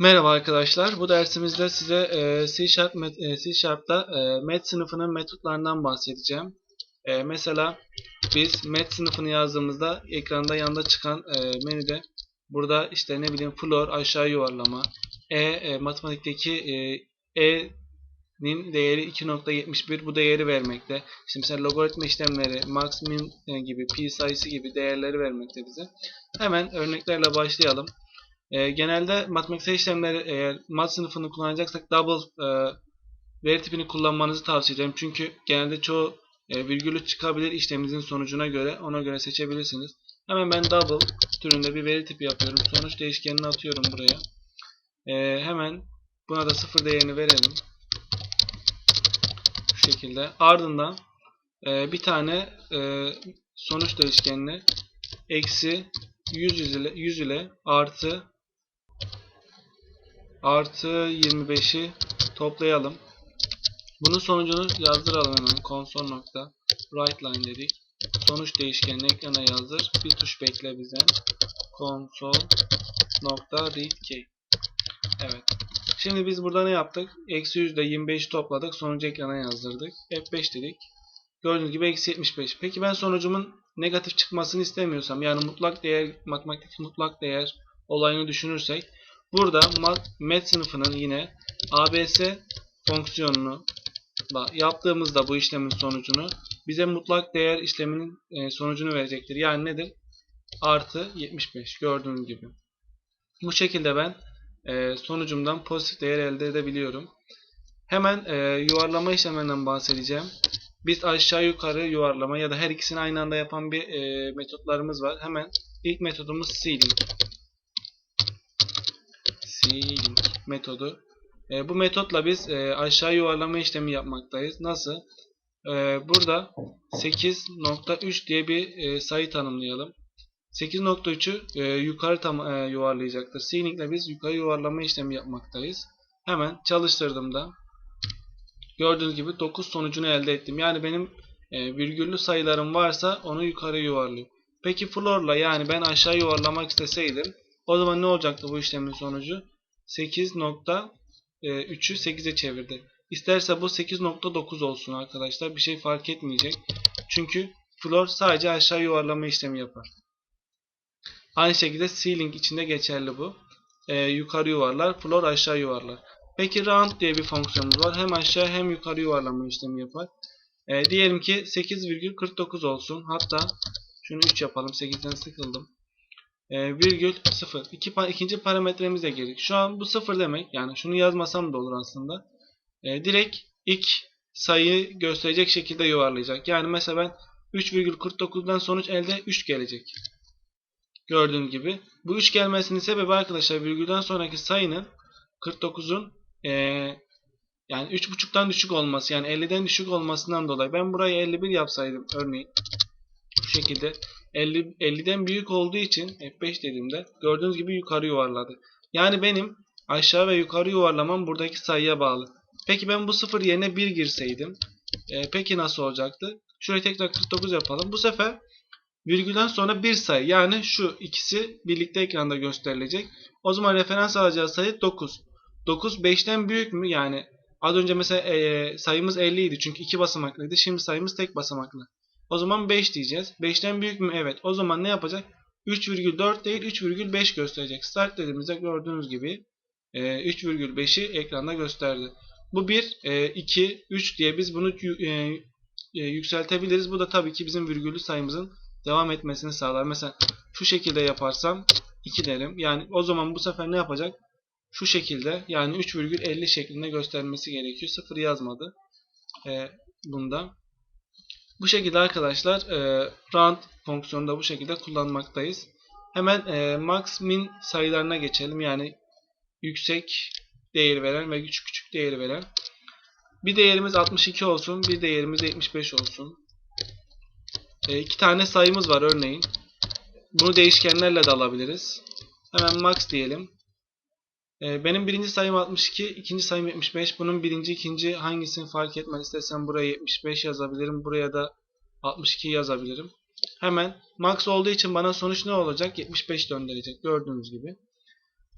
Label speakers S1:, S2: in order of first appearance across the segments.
S1: Merhaba arkadaşlar. Bu dersimizde size e, C Sharp e, e, Met sınıfının metotlarından bahsedeceğim. Mesela biz Met sınıfını yazdığımızda ekranda yanında çıkan menüde burada işte ne bileyim floor aşağı yuvarlama, e, matematikteki e'nin değeri 2.71 bu değeri vermekte. İşte mesela logaritma işlemleri, max gibi, pi sayısı gibi değerleri vermekte bize. Hemen örneklerle başlayalım. E, genelde matematiksel işlemleri eğer mat sınıfını kullanacaksak double e, veri tipini kullanmanızı tavsiye ederim. Çünkü genelde çoğu e, virgülü çıkabilir işleminizin sonucuna göre. Ona göre seçebilirsiniz. Hemen ben double türünde bir veri tipi yapıyorum. Sonuç değişkenini atıyorum buraya. E, hemen buna da sıfır değerini verelim. Şu şekilde. Ardından e, bir tane e, sonuç değişkenini eksi 100 ile, 100 ile artı artı 25'i toplayalım. Bunun sonucunu yazdıralım hemen. Console nokta write line dedik. Sonuç değişkenini ekrana yazdır. Bir tuş bekle bizden. Console nokta read key. Evet. Şimdi biz burada ne yaptık? Eksi 100 ile 25'i topladık. Sonucu ekrana yazdırdık. F5 dedik. Gördüğünüz gibi eksi 75. Peki ben sonucumun negatif çıkmasını istemiyorsam yani mutlak değer matematikteki mutlak değer olayını düşünürsek burada met sınıfının yine abs fonksiyonunu da yaptığımızda bu işlemin sonucunu bize mutlak değer işleminin e, sonucunu verecektir. Yani nedir? Artı 75 gördüğünüz gibi. Bu şekilde ben e, sonucumdan pozitif değer elde edebiliyorum. Hemen e, yuvarlama işleminden bahsedeceğim. Biz aşağı yukarı yuvarlama ya da her ikisini aynı anda yapan bir metotlarımız var. Hemen ilk metodumuz ceiling. Ceiling metodu. E, bu metotla biz e, aşağı yuvarlama işlemi yapmaktayız. Nasıl? E, burada 8.3 diye bir e, sayı tanımlayalım. 8.3'ü e, yukarı tam, e, yuvarlayacaktır. İle biz yukarı yuvarlama işlemi yapmaktayız. Hemen çalıştırdığımda Gördüğünüz gibi 9 sonucunu elde ettim. Yani benim e, virgüllü sayılarım varsa onu yukarı yuvarlıyor. Peki floor'la yani ben aşağı yuvarlamak isteseydim o zaman ne olacaktı bu işlemin sonucu? 8.3'ü 8'e çevirdi. İsterse bu 8.9 olsun arkadaşlar. Bir şey fark etmeyecek. Çünkü floor sadece aşağı yuvarlama işlemi yapar. Aynı şekilde ceiling içinde geçerli bu. E, yukarı yuvarlar, floor aşağı yuvarlar. Peki round diye bir fonksiyonumuz var. Hem aşağı hem yukarı yuvarlama işlemi yapar. E, diyelim ki 8,49 olsun. Hatta şunu 3 yapalım. 8'den sıkıldım. E, virgül 0. İki, ikinci parametremiz de gerek. Şu an bu 0 demek. Yani şunu yazmasam da olur aslında. E, direkt ilk sayıyı gösterecek şekilde yuvarlayacak. Yani mesela ben 3,49'dan sonuç elde 3 gelecek. Gördüğün gibi. Bu 3 gelmesinin sebebi arkadaşlar virgülden sonraki sayının 49'un ee, yani 3.5'tan düşük olması yani 50'den düşük olmasından dolayı ben burayı 51 yapsaydım örneğin şu şekilde 50 50'den büyük olduğu için F5 dediğimde gördüğünüz gibi yukarı yuvarladı. Yani benim aşağı ve yukarı yuvarlamam buradaki sayıya bağlı. Peki ben bu sıfır yerine 1 girseydim e, peki nasıl olacaktı? Şurayı tekrar 49 yapalım. Bu sefer virgülden sonra bir sayı yani şu ikisi birlikte ekranda gösterilecek. O zaman referans alacağı sayı 9. 9 5'ten büyük mü? Yani az önce mesela e, sayımız 50 idi çünkü 2 basamaklıydı. Şimdi sayımız tek basamaklı. O zaman 5 diyeceğiz. 5'ten büyük mü? Evet. O zaman ne yapacak? 3,4 değil 3,5 gösterecek. Start dediğimizde gördüğünüz gibi e, 3,5'i ekranda gösterdi. Bu 1, e, 2, 3 diye biz bunu e, e, yükseltebiliriz. Bu da tabii ki bizim virgüllü sayımızın devam etmesini sağlar. Mesela şu şekilde yaparsam 2 derim. Yani o zaman bu sefer ne yapacak? şu şekilde yani 3,50 şeklinde göstermesi gerekiyor. 0 yazmadı. E, bunda. Bu şekilde arkadaşlar e, round fonksiyonu da bu şekilde kullanmaktayız. Hemen e, max min sayılarına geçelim. Yani yüksek değer veren ve küçük küçük değer veren. Bir değerimiz 62 olsun. Bir değerimiz 75 olsun. E, iki tane sayımız var örneğin. Bunu değişkenlerle de alabiliriz. Hemen max diyelim. Ee, benim birinci sayım 62, ikinci sayım 75. Bunun birinci, ikinci hangisini fark etmez. İstersen buraya 75 yazabilirim. Buraya da 62 yazabilirim. Hemen max olduğu için bana sonuç ne olacak? 75 döndürecek. Gördüğünüz gibi.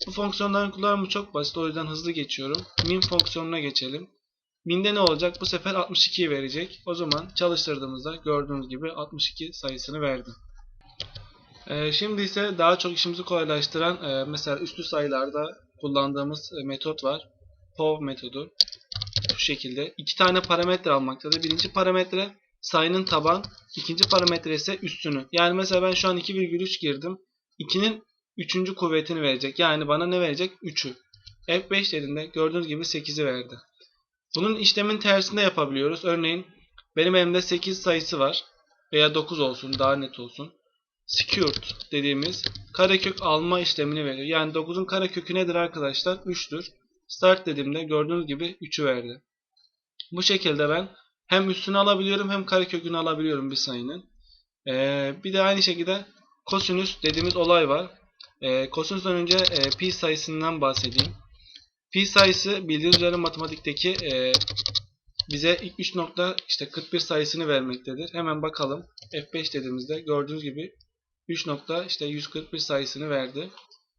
S1: Bu fonksiyonların kullanımı çok basit o yüzden hızlı geçiyorum. Min fonksiyonuna geçelim. Min'de ne olacak? Bu sefer 62'yi verecek. O zaman çalıştırdığımızda gördüğünüz gibi 62 sayısını verdi. Ee, şimdi ise daha çok işimizi kolaylaştıran e, mesela üslü sayılarda kullandığımız e, metot var. POV metodu. Şu şekilde. iki tane parametre almaktadır. Birinci parametre sayının taban, ikinci parametre ise üstünü. Yani mesela ben şu an 2,3 girdim. 2'nin 3. kuvvetini verecek. Yani bana ne verecek? 3'ü. F5 dediğimde gördüğünüz gibi 8'i verdi. Bunun işlemin tersinde yapabiliyoruz. Örneğin benim elimde 8 sayısı var. Veya 9 olsun daha net olsun. Secured dediğimiz karekök alma işlemini veriyor. Yani 9'un karekökü nedir arkadaşlar? 3'tür. Start dediğimde gördüğünüz gibi 3'ü verdi. Bu şekilde ben hem üstünü alabiliyorum hem karekökünü alabiliyorum bir sayının. Ee, bir de aynı şekilde kosinüs dediğimiz olay var. Ee, kosinüsten önce e, pi sayısından bahsedeyim. Pi sayısı bildiğiniz üzere matematikteki e, bize 3 nokta işte 41 sayısını vermektedir. Hemen bakalım. F5 dediğimizde gördüğünüz gibi 3 nokta işte 141 sayısını verdi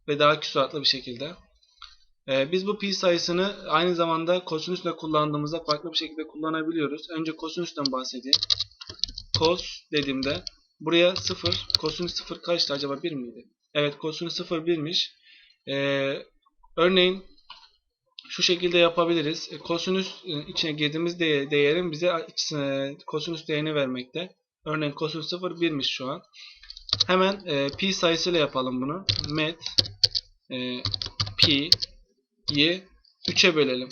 S1: ve daha küsuratlı bir şekilde. Ee, biz bu pi sayısını aynı zamanda kosinüsle kullandığımızda farklı bir şekilde kullanabiliyoruz. Önce kosinüsten bahsedeyim. Cos dediğimde buraya 0, kosinüs 0 kaçtı acaba 1 miydi? Evet kosinüs 0 1'miş. Ee, örneğin şu şekilde yapabiliriz. E, Kosinüs e, içine girdiğimiz de- değerin bize e, kosinüs değerini vermekte. Örneğin kosinüs 0 1'miş şu an. Hemen e, pi sayısıyla yapalım bunu. Met e, pi yi 3'e bölelim.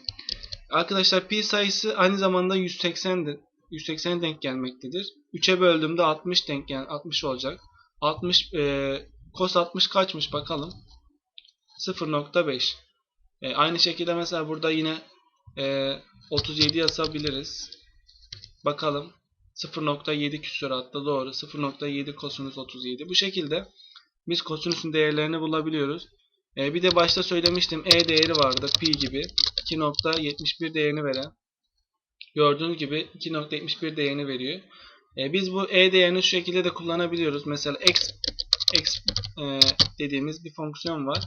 S1: Arkadaşlar pi sayısı aynı zamanda 180'dir. 180 denk gelmektedir. 3'e böldüğümde 60 denk gel 60 olacak. 60 e, cos 60 kaçmış bakalım. 0.5. E, aynı şekilde mesela burada yine e, 37 yazabiliriz. Bakalım. 0.7 küsuratlı doğru. 0.7 kosinüs 37. Bu şekilde biz kosinüsün değerlerini bulabiliyoruz. E, bir de başta söylemiştim e değeri vardı. Pi gibi. 2.71 değerini veren. Gördüğünüz gibi 2.71 değerini veriyor. E, biz bu e değerini şu şekilde de kullanabiliyoruz. Mesela x, x e, dediğimiz bir fonksiyon var.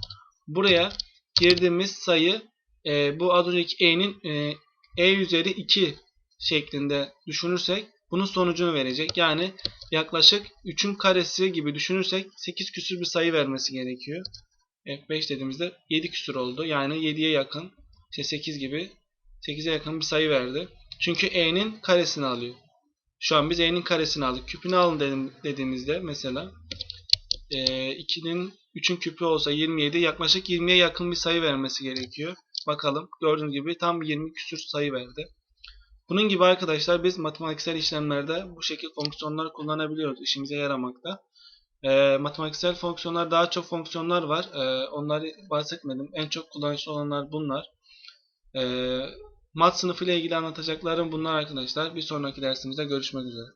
S1: Buraya girdiğimiz sayı e, bu az önceki e'nin e, e üzeri 2 şeklinde düşünürsek bunun sonucunu verecek. Yani yaklaşık 3'ün karesi gibi düşünürsek 8 küsür bir sayı vermesi gerekiyor. F5 dediğimizde 7 küsür oldu. Yani 7'ye yakın işte 8 gibi 8'e yakın bir sayı verdi. Çünkü e'nin karesini alıyor. Şu an biz e'nin karesini aldık. Küpünü alın dedim, dediğimizde mesela e, 2'nin 3'ün küpü olsa 27 yaklaşık 20'ye yakın bir sayı vermesi gerekiyor. Bakalım gördüğünüz gibi tam 20 küsür sayı verdi. Bunun gibi arkadaşlar biz matematiksel işlemlerde bu şekilde fonksiyonlar kullanabiliyoruz. İşimize yaramakta. E, matematiksel fonksiyonlar daha çok fonksiyonlar var. E, onları bahsetmedim. En çok kullanışlı olanlar bunlar. E, mat sınıfı ile ilgili anlatacaklarım bunlar arkadaşlar. Bir sonraki dersimizde görüşmek üzere.